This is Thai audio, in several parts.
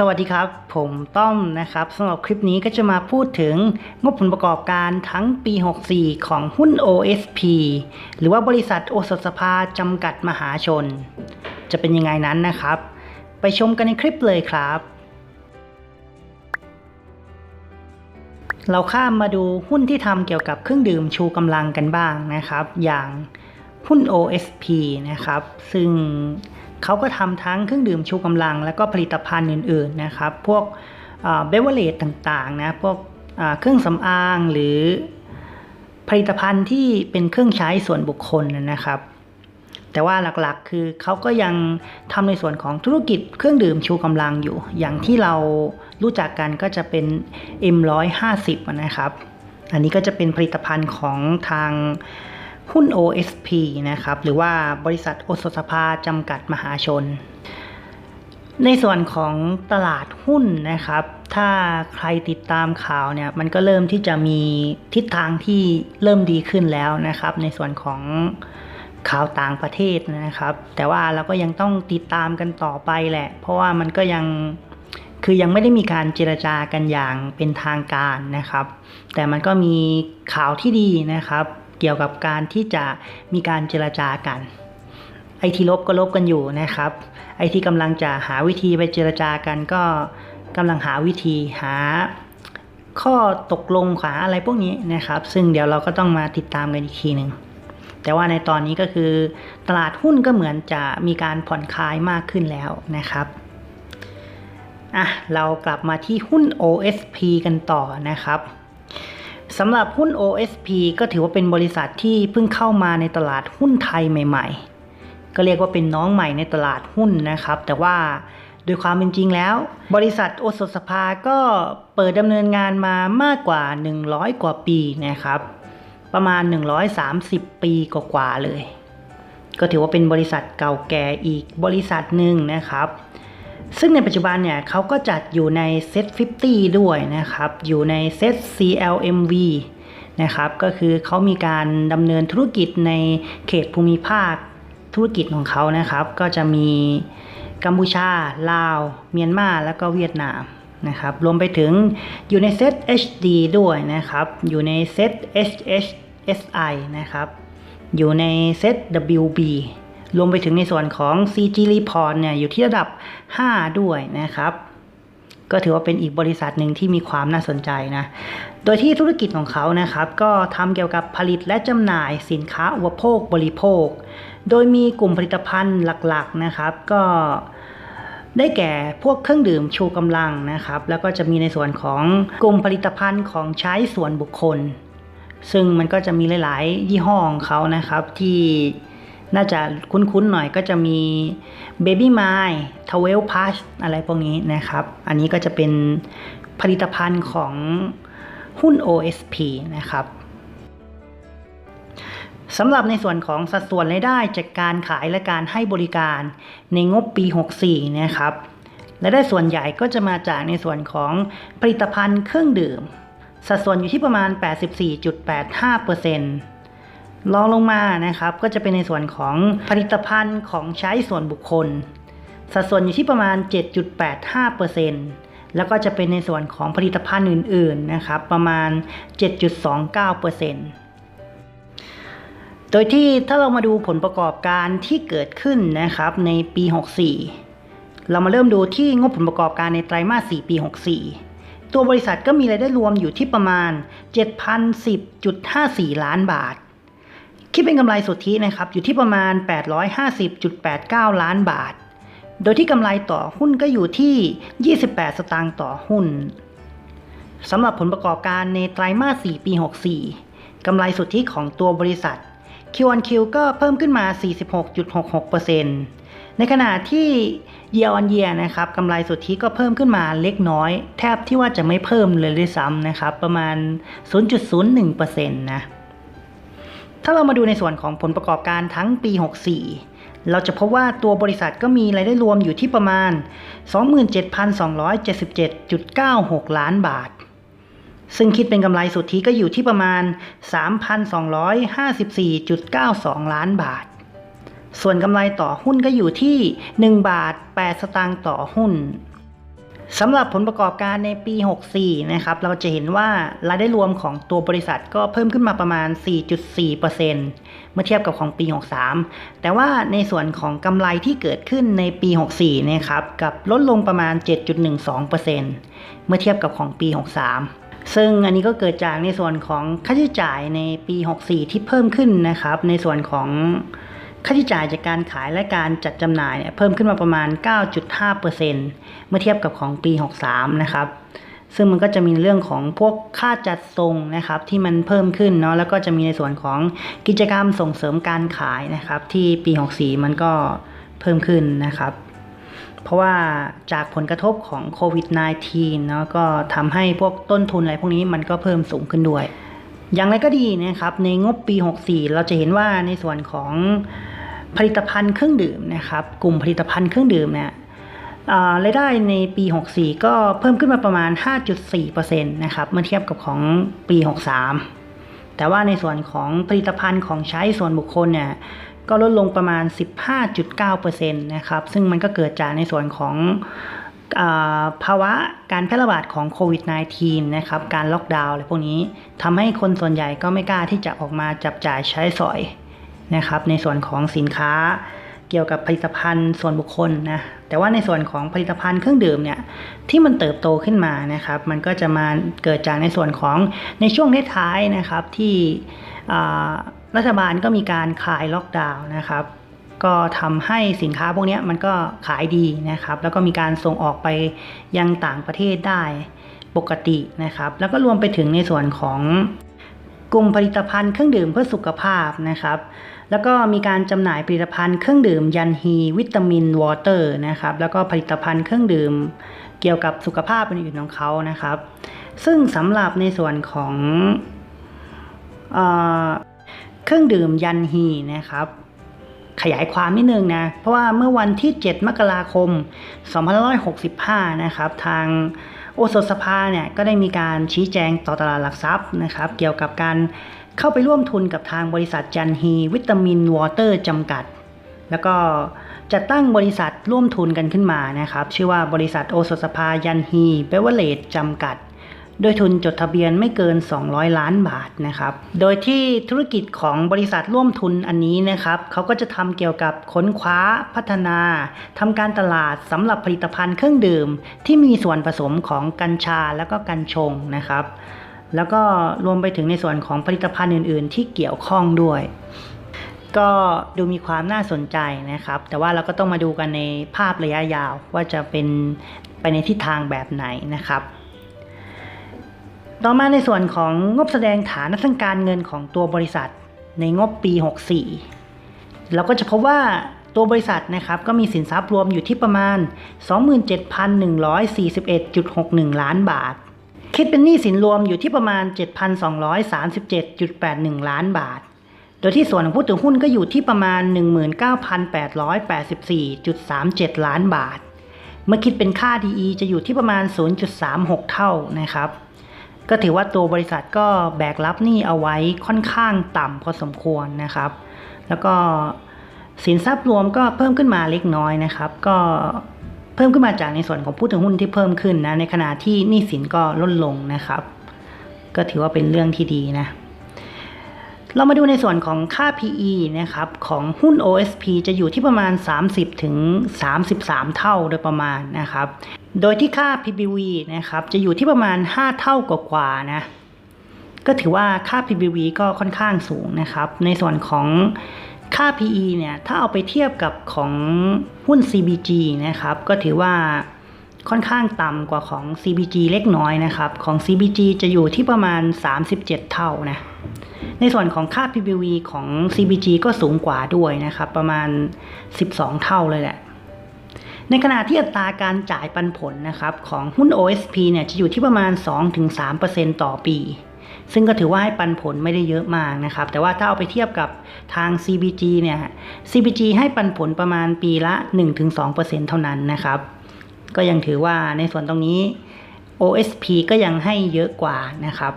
สวัสดีครับ ผมต้อมนะครับสำหรับคลิปนี้ก็จะมาพูดถึงงบผลประกอบการทั้งปี 64 ของหุ้น OSP หรือว่าบริษัทโอสถสภาจำกัดมหาชน จะเป็นยังไงนั้นนะครับ ไปชมกันในคลิปเลยครับ เราข้ามมาดูหุ้นที่ทำเกี่ยวกับเครื่องดื่มชูกำลังกันบ้างนะครับ อย่างหุ้น OSP นะครับ ซึ่ง เขาก็ทำทั้งเครื่องดื่มชูกำลัง แล้วก็ผลิตภัณฑ์อื่นๆนะครับ พวกเบเวอร์เลตต่างๆนะพวกเครื่องสำอางหรือผลิตภัณฑ์ที่เป็นเครื่องใช้ส่วนบุคคลนะครับ แต่ว่าหลักๆคือเขาก็ยังทำในส่วนของธุรกิจเครื่องดื่มชูกำลังอยู่ อย่างที่เรารู้จักกันก็จะเป็น M150 นะครับ อันนี้ก็จะเป็นผลิตภัณฑ์ของทาง หุ้น OSP นะครับ หรือว่าบริษัทโอสถสภาจำกัดมหาชน ในส่วนของตลาดหุ้นนะครับ ถ้าใครติดตามข่าวเนี่ย มันก็เริ่มที่จะมีทิศทางที่เริ่มดีขึ้นแล้วนะครับ ในส่วนของข่าวต่างประเทศนะครับ แต่ว่าเราก็ยังต้องติดตามกันต่อไปแหละ เพราะว่ามันก็ยังคือยังไม่ได้มีการเจรจากันอย่างเป็นทางการนะครับ แต่มันก็มีข่าวที่ดีนะครับ เกี่ยวกับการที่จะมีการเจรจากัน ไอที่ลบก็ลบกันอยู่นะครับ ไอที่กำลังจะหาวิธีไปเจรจากันก็กำลังหาวิธีหาข้อตกลงขาอะไรพวกนี้นะครับ ซึ่งเดี๋ยวเราก็ต้องมาติดตามกันอีกทีหนึ่งแต่ว่าในตอนนี้ก็คือ ตลาดหุ้นก็เหมือนจะมีการผ่อนคลายมากขึ้นแล้วนะครับอะเรากลับมาที่หุ้น OSP กันต่อนะครับ สำหรับหุ้น OSP ก็ถือว่าเป็นบริษัทที่เพิ่งเข้ามาในตลาดหุ้นไทยใหม่ ๆ ก็เรียกว่าเป็นน้องใหม่ในตลาดหุ้นนะครับ แต่ว่าโดยความเป็นจริงแล้ว บริษัทโอสถสภาก็เปิดดำเนินงานมามากกว่า 100 กว่าปีนะครับ ประมาณ 130 ปีกว่าๆเลย ก็ถือว่าเป็นบริษัทเก่าแก่อีกบริษัทหนึ่งนะครับ ซึ่งในปัจจุบันเนี่ยเขาก็จัดอยู่ในเซต50 ด้วยนะครับ อยู่ในเซต CLMV นะครับ ก็คือเขามีการดำเนินธุรกิจในเขตภูมิภาคธุรกิจของเขานะครับ ก็จะมีกัมพูชา ลาว เมียนมา แล้วก็เวียดนามนะครับ รวมไปถึงอยู่ในเซต HD ด้วยนะครับ อยู่ในเซต HHSI นะครับ อยู่ในเซต WB รวมไปถึงในส่วนของ CG Report เนี่ยอยู่ที่ระดับ 5 ด้วยนะครับ ก็ถือว่าเป็นอีกบริษัทหนึ่งที่มีความน่าสนใจนะ โดยที่ธุรกิจของเขานะครับ ก็ทำเกี่ยวกับผลิตและจำหน่ายสินค้าอุปโภคบริโภค โดยมีกลุ่มผลิตภัณฑ์หลักๆนะครับ ก็ได้แก่พวกเครื่องดื่มชูกำลังนะครับ แล้วก็จะมีในส่วนของกลุ่มผลิตภัณฑ์ของใช้ส่วนบุคคล ซึ่งมันก็จะมีหลาย ๆ ยี่ห้อของเขานะครับที่ น่าจะคุ้นๆหน่อยก็จะมี Baby m y t w e l p a s อะไรพวกนี้นะครับ อันนี้ก็จะเป็นผลิตภัณฑ์ของหุ้น OSP นะครับสำหรับในส่วนของสัดส่วนรายได้จากการขายและการให้บริการในงบปี 64 นะครับและได้ส่วนใหญ่ก็จะมาจากในส่วนของผลิตภัณฑ์เครื่องดื่ม สัดส่วนอยู่ที่ประมาณ 84.85% ลองลงมานะครับ ก็จะเป็นในส่วนของผลิตภัณฑ์ของใช้ส่วนบุคคล สัดส่วนอยู่ที่ประมาณ 7.85%แล้วก็จะเป็นในส่วนของผลิตภัณฑ์อื่นๆนะครับ ประมาณ 7.29%โดยที่ถ้าเรามาดูผลประกอบการที่เกิดขึ้นนะครับในปี 64 เรามาเริ่มดูที่งบผลประกอบการในไตรมาส 4 ปี 64ตัวบริษัทก็มีรายได้รวมอยู่ที่ประมาณ 7,010.54 ล้านบาท คิดเป็นกำไรสุทธินะครับอยู่ที่ประมาณ 850.89 ล้านบาท โดยที่กำไรต่อหุ้นก็อยู่ที่ 28 สตางค์ต่อหุ้นสำหรับผลประกอบการในไตรมาส 4 ปี 64 กำไรสุทธิของตัวบริษัท Q1Q ก็เพิ่มขึ้นมา 46.66%ในขณะที่ Year on Year นะครับกำไรสุทธิก็เพิ่มขึ้นมาเล็กน้อย แทบที่ว่าจะไม่เพิ่มเลยด้วยซ้ำนะครับ ประมาณ 0.01%นะ ถ้าเรามาดูในส่วนของผลประกอบการทั้งปี 64 เราจะพบว่าตัวบริษัทก็มีรายได้รวมอยู่ที่ประมาณ 27,277.96 ล้านบาท ซึ่งคิดเป็นกำไรสุทธิก็อยู่ที่ประมาณ 3,254.92 ล้านบาท ส่วนกำไรต่อหุ้นก็อยู่ที่ 1 บาท 8 สตางค์ต่อหุ้น สำหรับผลประกอบการในปี 64 นะครับ เราจะเห็นว่ารายได้รวมของตัวบริษัทก็เพิ่มขึ้นมาประมาณ 4.4%เมื่อเทียบกับของปี 63 แต่ว่าในส่วนของกำไรที่เกิดขึ้นในปี 64 นะครับ กับลดลงประมาณ 7.12%เมื่อเทียบกับของปี 63ซึ่งอันนี้ก็เกิดจากในส่วนของค่าใช้จ่ายในปี 64 ที่เพิ่มขึ้นนะครับ ในส่วนของ ค่าใช้จ่ายจากการขายและการจัดจำหน่ายเนี่ยเพิ่มขึ้นมาประมาณ 9.5%เมื่อเทียบกับของปี 63 นะครับ ซึ่งมันก็จะมีเรื่องของพวกค่าจัดส่งนะครับที่มันเพิ่มขึ้นเนาะแล้วก็จะมีในส่วนของกิจกรรมส่งเสริมการขายนะครับ ที่ปี 64 มันก็เพิ่มขึ้นนะครับเพราะว่าจากผลกระทบของโควิด -19 เนาะก็ทำให้พวกต้นทุนอะไรพวกนี้มันก็เพิ่มสูงขึ้นด้วย อย่างไรก็ดีนะครับ ในงบปี 64 เราจะเห็นว่าในส่วนของ ผลิตภัณฑ์เครื่องดื่มนะครับ กลุ่มผลิตภัณฑ์เครื่องดื่มเนี่ยรายได้ในปี 64 ก็เพิ่มขึ้นมาประมาณ 5.4%นะครับเมื่อเทียบกับของปี 63 แต่ว่าในส่วนของผลิตภัณฑ์ของใช้ส่วนบุคคลเนี่ยก็ลดลงประมาณ 15.9%นะครับ ซึ่งมันก็เกิดจากในส่วนของภาวะการแพร่ระบาดของโควิด -19 นะครับ การล็อกดาวน์อะไรพวกนี้ทำให้คนส่วนใหญ่ก็ไม่กล้าที่จะออกมาจับจ่ายใช้สอย นะครับ ในส่วนของสินค้าเกี่ยวกับผลิตภัณฑ์ส่วนบุคคลนะแต่ว่าในส่วนของผลิตภัณฑ์เครื่องดื่มเนี่ยที่มันเติบโตขึ้นมานะครับ มันก็จะมาเกิดจากในส่วนของในช่วงท้ายๆนะครับที่รัฐบาลก็มีการคลายล็อกดาวน์นะครับ ก็ทำให้สินค้าพวกนี้มันก็ขายดีนะครับ แล้วก็มีการส่งออกไปยังต่างประเทศได้ปกตินะครับ แล้วก็รวมไปถึงในส่วนของกลุ่มผลิตภัณฑ์เครื่องดื่มเพื่อสุขภาพนะครับ แล้วก็มีการจำหน่ายผลิตภัณฑ์เครื่องดื่มยันฮีวิตามินวอเตอร์นะครับแล้วก็ผลิตภัณฑ์เครื่องดื่มเกี่ยวกับสุขภาพอื่นๆของเขานะครับ ซึ่งสำหรับในส่วนของเอเครื่องดื่มยันฮีนะครับขยายความนิดนึงนะ เพราะว่าเมื่อวันที่ 7 มกราคม 2565 นะครับ ทางโอสถสภาเนี่ย ก็ได้มีการชี้แจงต่อตลาดหลักทรัพย์นะครับ เกี่ยวกับการ เข้าไปร่วมทุนกับทางบริษัทจันฮีวิตามินวอเตอร์จำกัด แล้วก็จัดตั้งบริษัทร่วมทุนกันขึ้นมานะครับ ชื่อว่าบริษัทโอสถสภายันฮีเบเวอร์เลจจำกัด โดยทุนจดทะเบียนไม่เกิน 200 ล้านบาทนะครับ โดยที่ธุรกิจของบริษัทร่วมทุนอันนี้นะครับเขาก็จะทำเกี่ยวกับค้นคว้าพัฒนาทำการตลาดสำหรับผลิตภัณฑ์เครื่องดื่ม ที่มีส่วนผสมของกัญชาแล้วก็กัญชงนะครับ แล้วก็รวมไปถึงในส่วนของผลิตภัณฑ์อื่น ๆ ที่เกี่ยวข้องด้วย ก็ดูมีความน่าสนใจนะครับ แต่ว่าเราก็ต้องมาดูกันในภาพระยะยาวว่าจะเป็นไปในทิศทางแบบไหนนะครับ ต่อมาในส่วนของงบแสดงฐานทางการเงินของตัวบริษัทในงบปี 64 เราก็จะพบว่าตัวบริษัทนะครับก็มีสินทรัพย์รวมอยู่ที่ประมาณ 27,141.61 ล้านบาท คิดเป็นหนี้สินรวมอยู่ที่ประมาณ 7,237.81 ล้านบาท โดยที่ส่วนของผู้ถือหุ้นก็อยู่ที่ประมาณ 19,884.37 ล้านบาท เมื่อคิดเป็นค่า DE จะอยู่ที่ประมาณ 0.36 เท่านะครับ ก็ถือว่าตัวบริษัทก็แบกรับหนี้เอาไว้ค่อนข้างต่ำพอสมควรนะครับ แล้วก็สินทรัพย์รวมก็เพิ่มขึ้นมาเล็กน้อยนะครับ ก็ เพิ่มขึ้นมาจากในส่วนของผู้ถือหุ้นที่เพิ่มขึ้นนะในขณะที่หนี้สินก็ลดลงนะครับ ก็ถือว่าเป็นเรื่องที่ดีนะเรามาดูในส่วนของค่า PE นะครับของหุ้น OSP จะอยู่ที่ประมาณ 30ถึง33 เท่าโดยประมาณนะครับ โดยที่ค่า PBV นะครับจะอยู่ที่ประมาณ 5 เท่ากว่าๆนะก็ถือว่าค่า PBV ก็ค่อนข้างสูงนะครับ ในส่วนของ ค่า PE เนี่ย ถ้าเอาไปเทียบกับของหุ้น CBG นะครับ ก็ถือว่าค่อนข้างต่ำกว่าของ CBG เล็กน้อยนะครับ ของ CBG จะอยู่ที่ประมาณ 37 เท่านะ ในส่วนของค่า PBV ของ CBG ก็สูงกว่าด้วยนะครับ ประมาณ 12 เท่าเลยแหละ ในขณะที่อัตราการจ่ายปันผลนะครับ ของหุ้น OSP เนี่ยจะอยู่ที่ประมาณ 2-3%ต่อปี ซึ่งก็ถือว่าให้ปันผลไม่ได้เยอะมากนะครับ แต่ว่าถ้าเอาไปเทียบกับทาง CBG เนี่ย CBG ให้ปันผลประมาณปีละ 1-2%เท่านั้นนะครับ ก็ยังถือว่าในส่วนตรงนี้ OSP ก็ยังให้เยอะกว่านะครับ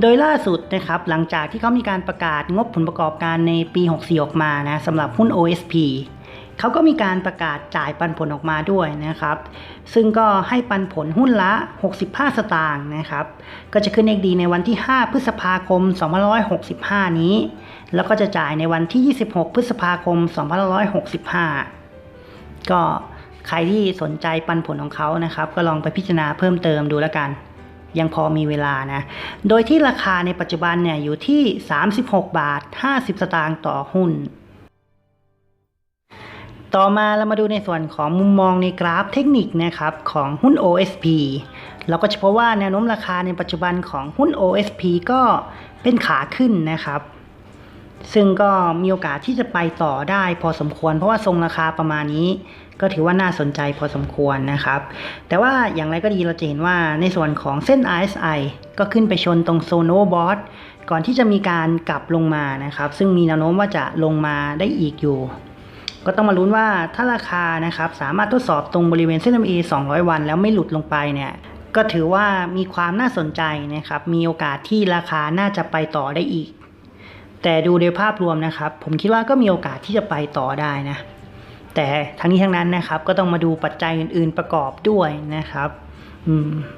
โดยล่าสุดนะครับหลังจากที่เขามีการประกาศงบผลประกอบการในปี 64 ออกมานะสำหรับหุ้น OSP เขาก็มีการประกาศจ่ายปันผลออกมาด้วยนะครับ ซึ่งก็ให้ปันผลหุ้นละ 65 สตางค์นะครับ ก็จะขึ้นเอกดีในวันที่ 5 พฤษภาคม 2565 นี้ แล้วก็จะจ่ายในวันที่ 26 พฤษภาคม 2565 ก็ใครที่สนใจปันผลของเขานะครับ ก็ลองไปพิจารณาเพิ่มเติมดูแล้วกันยังพอมีเวลานะ โดยที่ราคาในปัจจุบันเนี่ยอยู่ที่ 36 บาท 50 สตางค์ต่อหุ้น ต่อมาเรามาดูในส่วนของมุมมองในกราฟเทคนิคนะครับของหุ้น OSP เราก็จะพบว่าแนวโน้มราคาในปัจจุบันของหุ้น OSP ก็เป็นขาขึ้นนะครับ ซึ่งก็มีโอกาสที่จะไปต่อได้พอสมควร เพราะว่าทรงราคาประมาณนี้ ก็ถือว่าน่าสนใจพอสมควรนะครับ แต่ว่าอย่างไรก็ดีเราจะเห็นว่าในส่วนของเส้น RSI ก็ขึ้นไปชนตรงโซโนบอสก่อนที่จะมีการกลับลงมานะครับ ซึ่งมีแนวโน้มว่าจะลงมาได้อีกอยู่ ก็ต้องมาลุ้นว่าถ้าราคานะครับสามารถทดสอบตรงบริเวณเส้น MA 200 วัน แล้วไม่หลุดลงไปเนี่ยก็ถือว่ามีความน่าสนใจนะครับ มีโอกาสที่ราคาน่าจะไปต่อได้อีก แต่ดูโดยภาพรวมนะครับ ผมคิดว่าก็มีโอกาสที่จะไปต่อได้นะ แต่ทั้งนี้ทั้งนั้นนะครับ ก็ต้องมาดูปัจจัยอื่น ๆประกอบด้วยนะครับ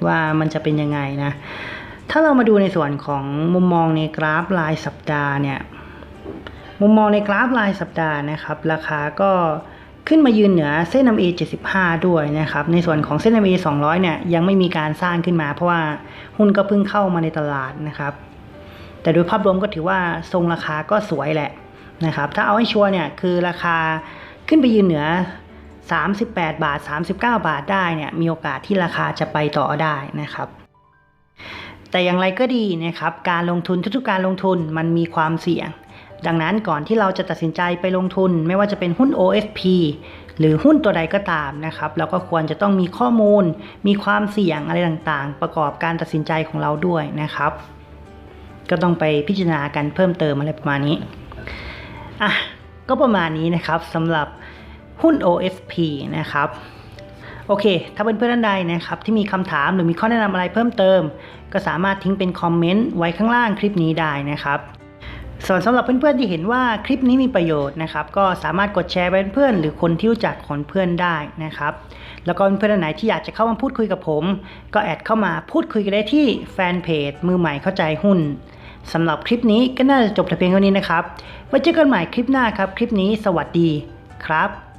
ว่ามันจะเป็นยังไงนะ ถ้าเรามาดูในส่วนของมุมมองในกราฟรายสัปดาห์เนี่ย มุมมองในกราฟรายสัปดาห์นะครับ ราคาก็ขึ้นมายืนเหนือเส้น MA 75 ด้วยนะครับ ในส่วนของเส้น MA 200 เนี่ยยังไม่มีการสร้างขึ้นมา เพราะว่าหุ้นก็เพิ่งเข้ามาในตลาดนะครับ แต่โดยภาพรวมก็ถือว่าทรงราคาก็สวยแหละนะครับ ถ้าเอาให้ชัวร์เนี่ยคือราคาขึ้นไปยืนเหนือ 38 บาท 39 บาทได้เนี่ยมีโอกาสที่ราคาจะไปต่อได้นะครับ แต่อย่างไรก็ดีนะครับ การลงทุนทุกๆการลงทุนมันมีความเสี่ยง ดังนั้นก่อนที่เราจะตัดสินใจไปลงทุน ไม่ว่าจะเป็นหุ้น OFP หรือหุ้นตัวใดก็ตามนะครับเราก็ควรจะต้องมีข้อมูล มีความเสี่ยงอะไรต่างๆ ประกอบการตัดสินใจของเราด้วยนะครับ ก็ต้องไปพิจารณากันเพิ่มเติมอะไรประมาณนี้อะก็ประมาณนี้นะครับสำหรับหุ้น OFP นะครับโอเค ถ้าเป็นเพื่อนท่านใดนะครับที่มีคำถามหรือมีข้อแนะนำอะไรเพิ่มเติม ก็สามารถทิ้งเป็นคอมเมนต์ไว้ข้างล่างคลิปนี้ได้นะครับ ส่วนสำหรับเพื่อนๆที่เห็นว่าคลิปนี้มีประโยชน์นะครับ ก็สามารถกดแชร์ไปเป็นเพื่อนหรือคนที่รู้จักของเพื่อนได้นะครับ แล้วก็เพื่อนๆไหนที่อยากจะเข้ามาพูดคุยกับผม ก็แอดเข้ามาพูดคุยกันได้ที่แฟนเพจมือใหม่เข้าใจหุ้นสำหรับคลิปนี้ก็น่าจะจบแต่เพียงเท่านี้นะครับไว้เจอกันใหม่คลิปหน้าครับ คลิปนี้สวัสดีครับ